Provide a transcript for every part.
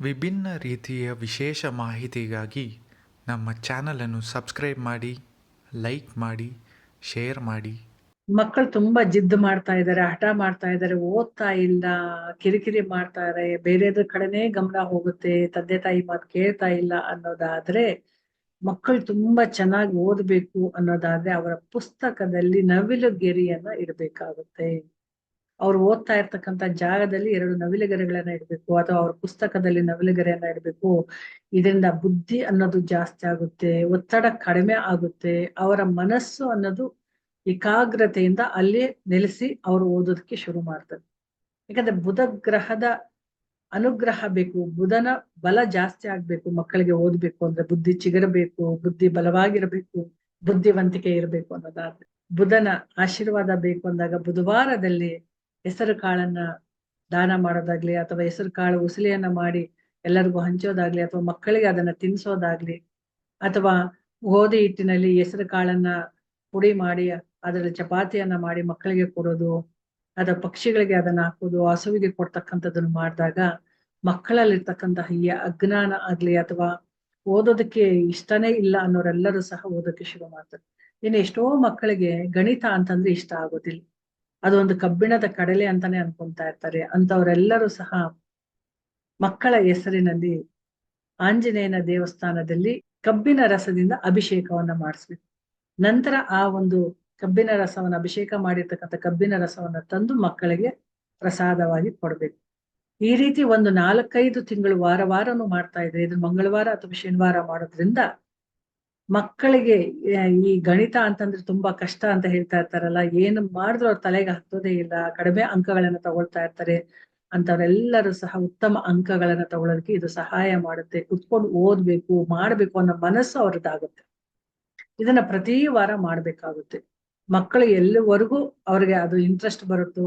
ವಿಭಿನ್ನ ರೀತಿಯ ವಿಶೇಷ ಮಾಹಿತಿಗಾಗಿ ನಮ್ಮ ಚಾನಲನ್ನು ಸಬ್ಸ್ಕ್ರೈಬ್ ಮಾಡಿ, ಲೈಕ್ ಮಾಡಿ, ಶೇರ್ ಮಾಡಿ. ಮಕ್ಕಳು ತುಂಬಾ ಜಿದ್ದು ಮಾಡ್ತಾ ಇದ್ದಾರೆ, ಹಠ ಮಾಡ್ತಾ ಇದ್ದಾರೆ, ಓದ್ತಾ ಇಲ್ಲ, ಕಿರಿಕಿರಿ ಮಾಡ್ತಾರೆ ಬೇರೆದ್ರ ಕಡೆನೇ ಗಮನ ಹೋಗುತ್ತೆ, ತಂದೆ ತಾಯಿ ಮಾತು ಕೇಳ್ತಾ ಇಲ್ಲ ಅನ್ನೋದಾದ್ರೆ ಮಕ್ಕಳು ತುಂಬಾ ಚೆನ್ನಾಗಿ ಓದ್ಬೇಕು ಅನ್ನೋದಾದ್ರೆ ಅವರ ಪುಸ್ತಕದಲ್ಲಿ ನವಿಲು ಗೆರಿಯನ್ನ ಇಡಬೇಕಾಗುತ್ತೆ. ಅವ್ರು ಓದ್ತಾ ಇರ್ತಕ್ಕಂಥ ಜಾಗದಲ್ಲಿ ಎರಡು ನವಿಲುಗೆರೆಗಳನ್ನ ಇಡಬೇಕು, ಅಥವಾ ಅವ್ರ ಪುಸ್ತಕದಲ್ಲಿ ನವಿಲುಗೆರೆಯನ್ನ ಇಡಬೇಕು. ಇದರಿಂದ ಬುದ್ಧಿ ಅನ್ನೋದು ಜಾಸ್ತಿ ಆಗುತ್ತೆ, ಒತ್ತಡ ಕಡಿಮೆ ಆಗುತ್ತೆ. ಅವರ ಮನಸ್ಸು ಅನ್ನೋದು ಏಕಾಗ್ರತೆಯಿಂದ ಅಲ್ಲೇ ನೆಲೆಸಿ ಅವರು ಓದೋದಕ್ಕೆ ಶುರು ಮಾಡ್ತಾರೆ. ಯಾಕಂದ್ರೆ ಬುಧ ಗ್ರಹದ ಅನುಗ್ರಹ ಬೇಕು, ಬುಧನ ಬಲ ಜಾಸ್ತಿ ಆಗ್ಬೇಕು, ಮಕ್ಕಳಿಗೆ ಓದ್ಬೇಕು ಅಂದ್ರೆ ಬುದ್ಧಿ ಚಿಗರಬೇಕು, ಬುದ್ಧಿ ಬಲವಾಗಿರಬೇಕು, ಬುದ್ಧಿವಂತಿಕೆ ಇರಬೇಕು ಅನ್ನೋದಾದ್ರೆ. ಬುಧನ ಆಶೀರ್ವಾದ ಬೇಕು ಅಂದಾಗ ಬುಧವಾರದಲ್ಲಿ ಹೆಸರು ಕಾಳನ್ನ ದಾನ ಮಾಡೋದಾಗ್ಲಿ ಅಥವಾ ಹೆಸರು ಕಾಳು ಉಸಿಲಿಯನ್ನ ಮಾಡಿ ಎಲ್ಲರಿಗೂ ಹಂಚೋದಾಗ್ಲಿ ಅಥವಾ ಮಕ್ಕಳಿಗೆ ಅದನ್ನ ತಿನ್ಸೋದಾಗ್ಲಿ ಅಥವಾ ಗೋಧಿ ಹಿಟ್ಟಿನಲ್ಲಿ ಹೆಸರು ಕಾಳನ್ನ ಪುಡಿ ಮಾಡಿ ಅದರ ಚಪಾತಿಯನ್ನ ಮಾಡಿ ಮಕ್ಕಳಿಗೆ ಕೊಡೋದು ಅಥವಾ ಪಕ್ಷಿಗಳಿಗೆ ಅದನ್ನ ಹಾಕೋದು, ಹಸುವಿಗೆ ಕೊಡ್ತಕ್ಕಂಥದ್ದನ್ನು ಮಾಡಿದಾಗ ಮಕ್ಕಳಲ್ಲಿರ್ತಕ್ಕಂತಹ ಈ ಅಜ್ಞಾನ ಆಗ್ಲಿ ಅಥವಾ ಓದೋದಕ್ಕೆ ಇಷ್ಟನೇ ಇಲ್ಲ ಅನ್ನೋರೆಲ್ಲರೂ ಸಹ ಓದೋಕೆ ಶುರು ಮಾಡ್ತಾರೆ. ಇನ್ನು ಎಷ್ಟೋ ಮಕ್ಕಳಿಗೆ ಗಣಿತ ಅಂತಂದ್ರೆ ಇಷ್ಟ ಆಗೋದಿಲ್ಲ. ಅದೊಂದು ಕಬ್ಬಿಣದ ಕಡಲೆ ಅಂತಾನೆ ಅನ್ಕೊಂತಾ ಇರ್ತಾರೆ. ಅಂತವರೆಲ್ಲರೂ ಸಹ ಮಕ್ಕಳ ಹೆಸರಿನಲ್ಲಿ ಆಂಜನೇಯನ ದೇವಸ್ಥಾನದಲ್ಲಿ ಕಬ್ಬಿನ ರಸದಿಂದ ಅಭಿಷೇಕವನ್ನ ಮಾಡಿಸ್ಬೇಕು. ನಂತರ ಆ ಒಂದು ಕಬ್ಬಿನ ರಸವನ್ನ ಅಭಿಷೇಕ ಮಾಡಿರ್ತಕ್ಕಂತ ಕಬ್ಬಿನ ರಸವನ್ನ ತಂದು ಮಕ್ಕಳಿಗೆ ಪ್ರಸಾದವಾಗಿ ಕೊಡ್ಬೇಕು. ಈ ರೀತಿ ಒಂದು ನಾಲ್ಕೈದು ತಿಂಗಳು ವಾರ ವಾರನು ಮಾಡ್ತಾ ಇದ್ರೆ, ಇದು ಮಂಗಳವಾರ ಅಥವಾ ಶನಿವಾರ ಮಾಡೋದ್ರಿಂದ ಮಕ್ಕಳಿಗೆ ಈ ಗಣಿತ ಅಂತಂದ್ರೆ ತುಂಬಾ ಕಷ್ಟ ಅಂತ ಹೇಳ್ತಾ ಇರ್ತಾರಲ್ಲ, ಏನು ಮಾಡಿದ್ರು ಅವ್ರ ತಲೆಗೆ ಹತ್ತೋದೇ ಇಲ್ಲ, ಕಡಿಮೆ ಅಂಕಗಳನ್ನ ತಗೊಳ್ತಾ ಇರ್ತಾರೆ ಅಂತವ್ರೆಲ್ಲರೂ ಸಹ ಉತ್ತಮ ಅಂಕಗಳನ್ನ ತಗೊಳ್ಳೋದಕ್ಕೆ ಇದು ಸಹಾಯ ಮಾಡುತ್ತೆ. ಕುತ್ಕೊಂಡು ಓದ್ಬೇಕು, ಮಾಡ್ಬೇಕು ಅನ್ನೋ ಮನಸ್ಸು ಅವ್ರದ್ದಾಗುತ್ತೆ. ಇದನ್ನ ಪ್ರತಿ ವಾರ ಮಾಡ್ಬೇಕಾಗುತ್ತೆ. ಮಕ್ಕಳು ಎಲ್ಲಿವರೆಗೂ ಅವ್ರಿಗೆ ಅದು ಇಂಟ್ರೆಸ್ಟ್ ಬರುತ್ತೋ,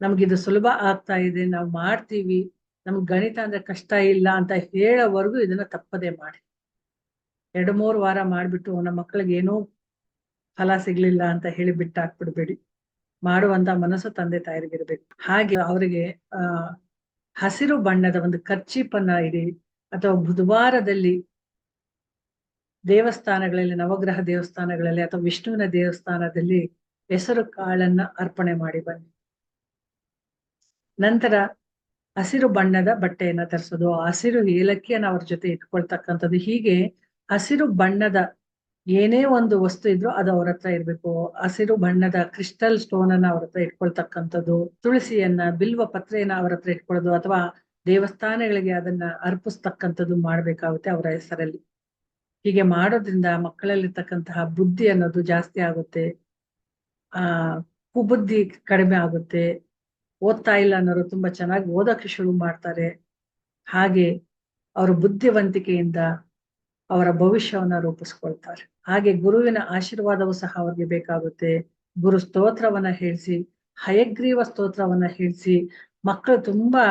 ನಮ್ಗೆ ಇದು ಸುಲಭ ಆಗ್ತಾ ಇದೆ, ನಾವು ಮಾಡ್ತೀವಿ, ನಮ್ಗೆ ಗಣಿತ ಅಂದ್ರೆ ಕಷ್ಟ ಇಲ್ಲ ಅಂತ ಹೇಳೋವರೆಗೂ ಇದನ್ನ ತಪ್ಪದೆ ಮಾಡಿ. ಎರಡು ಮೂರು ವಾರ ಮಾಡ್ಬಿಟ್ಟು ನಮ್ಮ ಮಕ್ಕಳಿಗೆ ಏನೋ ಫಲ ಸಿಗ್ಲಿಲ್ಲ ಅಂತ ಹೇಳಿ ಬಿಟ್ಟಾಕ್ಬಿಡ್ಬೇಡಿ. ಮಾಡುವಂತ ಮನಸ್ಸು ತಂದೆ ತಾಯರಿಗಿರ್ಬೇಕು. ಹಾಗೆ ಅವರಿಗೆ, ಆ, ಹಸಿರು ಬಣ್ಣದ ಒಂದು ಕರ್ಚೀಪನ್ನ ಇಡಿ ಅಥವಾ ಬುಧವಾರದಲ್ಲಿ ದೇವಸ್ಥಾನಗಳಲ್ಲಿ, ನವಗ್ರಹ ದೇವಸ್ಥಾನಗಳಲ್ಲಿ ಅಥವಾ ವಿಷ್ಣುವಿನ ದೇವಸ್ಥಾನದಲ್ಲಿ ಹೆಸರು ಕಾಳನ್ನ ಅರ್ಪಣೆ ಮಾಡಿ ಬನ್ನಿ. ನಂತರ ಹಸಿರು ಬಣ್ಣದ ಬಟ್ಟೆಯನ್ನ ತರಿಸೋದು ಹಸಿರು ಏಲಕ್ಕಿಯನ್ನ ಅವ್ರ ಜೊತೆ ಇಟ್ಕೊಳ್ತಕ್ಕಂಥದ್ದು ಹೀಗೆ ಹಸಿರು ಬಣ್ಣದ ಏನೇ ಒಂದು ವಸ್ತು ಇದ್ರು ಅದು ಅವ್ರ ಹತ್ರ ಇರ್ಬೇಕು. ಹಸಿರು ಬಣ್ಣದ ಕ್ರಿಸ್ಟಲ್ ಸ್ಟೋನ್ ಅನ್ನ ಅವ್ರ ಹತ್ರ ಇಟ್ಕೊಳ್ತಕ್ಕಂಥದ್ದು, ತುಳಸಿಯನ್ನ, ಬಿಲ್ವ ಪತ್ರೆಯನ್ನ ಅವ್ರ ಹತ್ರ ಇಟ್ಕೊಳ್ಳೋದು ಅಥವಾ ದೇವಸ್ಥಾನಗಳಿಗೆ ಅದನ್ನ ಅರ್ಪಿಸ್ತಕ್ಕಂಥದ್ದು ಮಾಡ್ಬೇಕಾಗುತ್ತೆ ಅವರ ಹೆಸರಲ್ಲಿ. ಹೀಗೆ ಮಾಡೋದ್ರಿಂದ ಮಕ್ಕಳಲ್ಲಿರ್ತಕ್ಕಂತಹ ಬುದ್ಧಿ ಅನ್ನೋದು ಜಾಸ್ತಿ ಆಗುತ್ತೆ. ಆ, ಕುಬುದ್ಧಿ ಕಡಿಮೆ ಆಗುತ್ತೆ. ಓದ್ತಾ ಇಲ್ಲ ಅನ್ನೋರು ತುಂಬಾ ಚೆನ್ನಾಗಿ ಓದಕ್ಕೆ ಶುರು ಮಾಡ್ತಾರೆ. ಹಾಗೆ ಅವರ ಬುದ್ಧಿವಂತಿಕೆಯಿಂದ ಅವರ ಭವಿಷ್ಯವನ್ನ ರೂಪಿಸ್ಕೊಳ್ತಾರೆ. ಹಾಗೆ ಗುರುವಿನ ಆಶೀರ್ವಾದವೂ ಸಹ ಅವ್ರಿಗೆ ಬೇಕಾಗುತ್ತೆ. ಗುರು ಸ್ತೋತ್ರವನ್ನ ಹೇಳಿಸಿ, ಹಯಗ್ರೀವ ಸ್ತೋತ್ರವನ್ನ ಹೇಳಿಸಿ ಮಕ್ಕಳು ತುಂಬಾ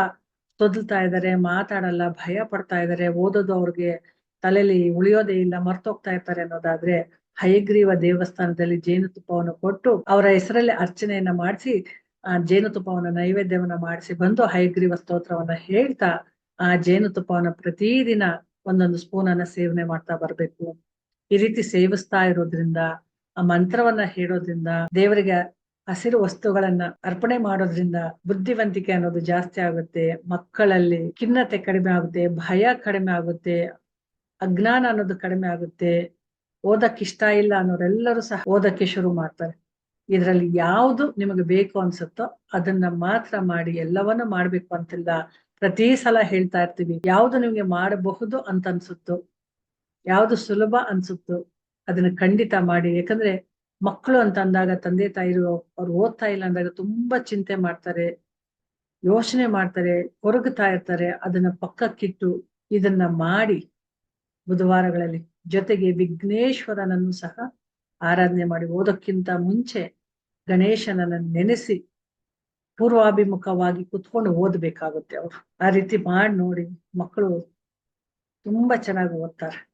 ತೊದಲ್ತಾ ಇದ್ದಾರೆ ಮಾತಾಡಲ್ಲ, ಭಯ ಪಡ್ತಾ ಇದ್ದಾರೆ ಓದೋದು ಅವ್ರಿಗೆ ತಲೆಯಲ್ಲಿ ಉಳಿಯೋದೇ ಇಲ್ಲ, ಮರ್ತೋಗ್ತಾ ಇರ್ತಾರೆ ಅನ್ನೋದಾದ್ರೆ ಹಯಗ್ರೀವ ದೇವಸ್ಥಾನದಲ್ಲಿ ಜೇನುತುಪ್ಪವನ್ನು ಕೊಟ್ಟು ಅವರ ಹೆಸರಲ್ಲಿ ಅರ್ಚನೆಯನ್ನ ಮಾಡಿಸಿ, ಆ ಜೇನುತುಪ್ಪವನ್ನ ನೈವೇದ್ಯವನ್ನ ಮಾಡಿಸಿ ಬಂದು ಹಯಗ್ರೀವ ಸ್ತೋತ್ರವನ್ನ ಹೇಳ್ತಾ, ಆ ಜೇನುತುಪ್ಪವನ್ನ ಪ್ರತಿದಿನ ಒಂದೊಂದು ಸ್ಪೂನ್ ಅನ್ನ ಸೇವನೆ ಮಾಡ್ತಾ ಬರ್ಬೇಕು. ಈ ರೀತಿ ಸೇವಿಸ್ತಾ ಇರೋದ್ರಿಂದ, ಆ ಮಂತ್ರವನ್ನ ಹೇಳೋದ್ರಿಂದ, ದೇವರಿಗೆ ಹಸಿರು ವಸ್ತುಗಳನ್ನ ಅರ್ಪಣೆ ಮಾಡೋದ್ರಿಂದ ಬುದ್ಧಿವಂತಿಕೆ ಅನ್ನೋದು ಜಾಸ್ತಿ ಆಗುತ್ತೆ. ಮಕ್ಕಳಲ್ಲಿ ಖಿನ್ನತೆ ಕಡಿಮೆ ಆಗುತ್ತೆ, ಭಯ ಕಡಿಮೆ ಆಗುತ್ತೆ, ಅಜ್ಞಾನ ಅನ್ನೋದು ಕಡಿಮೆ ಆಗುತ್ತೆ. ಓದಕ್ ಇಷ್ಟ ಇಲ್ಲ ಅನ್ನೋರೆಲ್ಲರೂ ಸಹ ಓದಕ್ಕೆ ಶುರು ಮಾಡ್ತಾರೆ. ಇದರಲ್ಲಿ ಯಾವುದು ನಿಮಗೆ ಬೇಕು ಅನ್ಸುತ್ತೋ ಅದನ್ನ ಮಾತ್ರ ಮಾಡಿ ಎಲ್ಲವನ್ನೂ ಮಾಡ್ಬೇಕು ಅಂತಿಲ್ಲ. ಪ್ರತಿ ಸಲ ಹೇಳ್ತಾ ಇರ್ತೀವಿ, ಯಾವುದು ನಿಮ್ಗೆ ಮಾಡಬಹುದು ಅಂತ ಅನ್ಸುತ್ತೋ, ಯಾವುದು ಸುಲಭ ಅನ್ಸುತ್ತೋ ಅದನ್ನ ಖಂಡಿತ ಮಾಡಿ. ಯಾಕಂದ್ರೆ ಮಕ್ಕಳು ಅಂತ ಅಂದಾಗ, ತಂದೆ ತಾಯಿರು ಅವ್ರು ಓದ್ತಾ ಇಲ್ಲ ಅಂದಾಗ ತುಂಬಾ ಚಿಂತೆ ಮಾಡ್ತಾರೆ, ಯೋಚನೆ ಮಾಡ್ತಾರೆ ಕೊರಗುತ್ತಾ ಇರ್ತಾರೆ. ಅದನ್ನ ಪಕ್ಕಕ್ಕಿಟ್ಟು ಇದನ್ನ ಮಾಡಿ ಬುಧವಾರಗಳಲ್ಲಿ ಜೊತೆಗೆ ವಿಘ್ನೇಶ್ವರನನ್ನು ಸಹ ಆರಾಧನೆ ಮಾಡಿ. ಓದೋಕ್ಕಿಂತ ಮುಂಚೆ ಗಣೇಶನನ್ನ ನೆನೆಸಿ ಪೂರ್ವಾಭಿಮುಖವಾಗಿ ಕುತ್ಕೊಂಡು ಓದ್ಬೇಕಾಗುತ್ತೆ ಅವ್ರು. ಆ ರೀತಿ ಮಾಡಿ ನೋಡಿ ಮಕ್ಕಳು ತುಂಬಾ ಚೆನ್ನಾಗಿ ಓದ್ತಾರೆ.